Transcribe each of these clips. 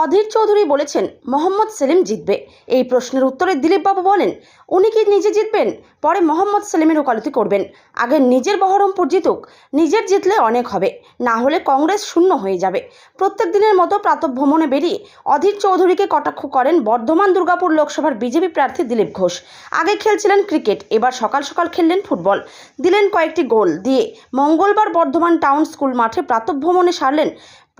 অধীর চৌধুরী বলেছেন, মোহাম্মদ সেলিম জিতবে। এই প্রশ্নের উত্তরে দিলীপবাবু বলেন, উনি কি নিজে জিতবেন? পরে মোহাম্মদ সেলিমের ওকালতি করবেন। আগে নিজের বহরমপুর জিতুক, নিজের জিতলে অনেক হবে। না হলে কংগ্রেস শূন্য হয়ে যাবে। প্রত্যেক দিনের মতো প্রাতভ্রমণে বেরিয়ে অধীর চৌধুরীকে কটাক্ষ করেন বর্ধমান দুর্গাপুর লোকসভার বিজেপি প্রার্থী দিলীপ ঘোষ। আগে খেলছিলেন ক্রিকেট, এবার সকাল সকাল খেললেন ফুটবল। দিলেন কয়েকটি গোল দিয়ে মঙ্গলবার বর্ধমান টাউন স্কুল মাঠে প্রাতভ্রমণে সারলেন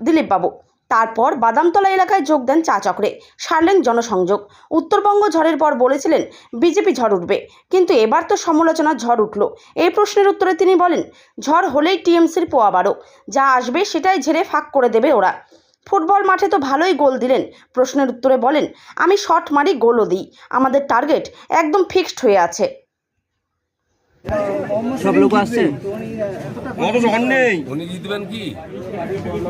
দিলীপবাবু তারপর বাদামতলা এলাকায় যোগ দেন চা চক্রে। সারলেন জনসংযোগ। উত্তরবঙ্গ ঝড়ের পর বলেছিলেন, বিজেপি ঝড় উঠবে। কিন্তু এবার তো সমালোচনা ঝড় উঠল। এই প্রশ্নের উত্তরে তিনি বলেন, ঝড় হলেই টিএমসির পোয়া বারো। যা আসবে সেটাই ঝেড়ে ফাঁক করে দেবে ওরা। ফুটবল মাঠে তো ভালোই গোল দিলেন। প্রশ্নের উত্তরে বলেন, আমি শট মারি গোলও দিই। আমাদের টার্গেট একদম ফিক্সড হয়ে আছে। সব লোক আসছে? উনি জিতবেন কি?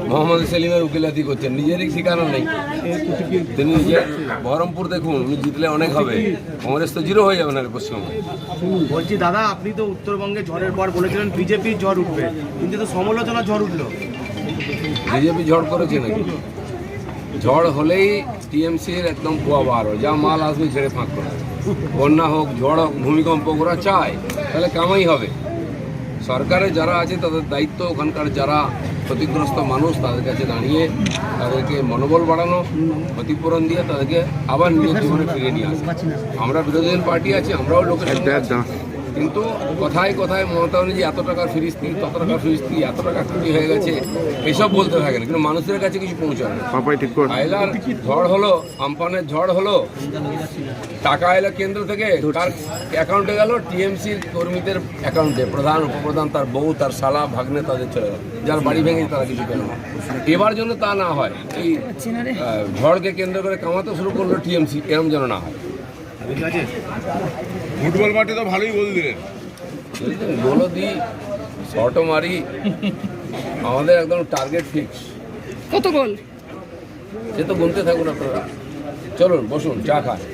মোহাম্মদ সেলিমের উকিলাতি করছেন। নিজেরই ঠিকানা নেই। তিনি বহরমপুর দেখুন উনি জিতলে অনেক হবে। কংগ্রেস তো জিরো হয়ে যাবে না পশ্চিমবঙ্গে। বলছি দাদা আপনি তো উত্তরবঙ্গে ঝড়ের পর বলেছিলেন বিজেপি ঝড় উঠবে। কিন্তু তো সমালোচনা ঝড় উঠল। বিজেপি ঝড় করেছে নাকি? ঝড় হলেই টিএমসির একদম কুয়া বার হয়। যা মাল আসবে ছেড়ে ফাঁক করে। বন্যা হোক ঝড় হোক ভূমিকম্প ওরা চায়। তাহলে কামাই হবে সরকারে যারা আছে, তাদের দায়িত্ব ওখানকার যারা ক্ষতিগ্রস্ত মানুষ, তাদের কাছে দাঁড়িয়ে তাদেরকে মনোবল বাড়ানো, ক্ষতিপূরণ দিয়ে তাদেরকে আবার নিজের জীবনে ফিরে নিয়ে আসা আমরা বিরোধী পার্টি আছি, আমরাও লোকের। কিন্তু কথায় কথায় মমতা ব্যানার্জি এত টাকার ফিরিস্তি তত টাকার ফিরিস্তি এত টাকা ক্ষতি হয়ে গেছে এসব বলতে থাকেন কিন্তু মানুষের কাছে কিছু পৌঁছায় না। আয়লার ঝড় হলো আমফানের ঝড় হলো টাকা এলো কেন্দ্র থেকে তার অ্যাকাউন্টে গেল টিএমসির কর্মীদের অ্যাকাউন্টে প্রধান উপপ্রধান তার বউ তার শালা ভাগ্নে তাদের চলে গেল যার বাড়ি ভেঙে তারা কিছু পেল না। এবার জন্য তা না হয় এই ঝড়কে কেন্দ্র করে কামাতে শুরু করল টিএমসি এরম যেন না হয়। ঠিক আছে? ফুটবল মাঠে তো ভালোই বল দিলেন। গোলও দিই শটও মারি। আমাদের একদম টার্গেট ফিক্স কত গোল? সে তো গুনতে থাকুন আপনারা। চলুন বসুন চা খান। গোল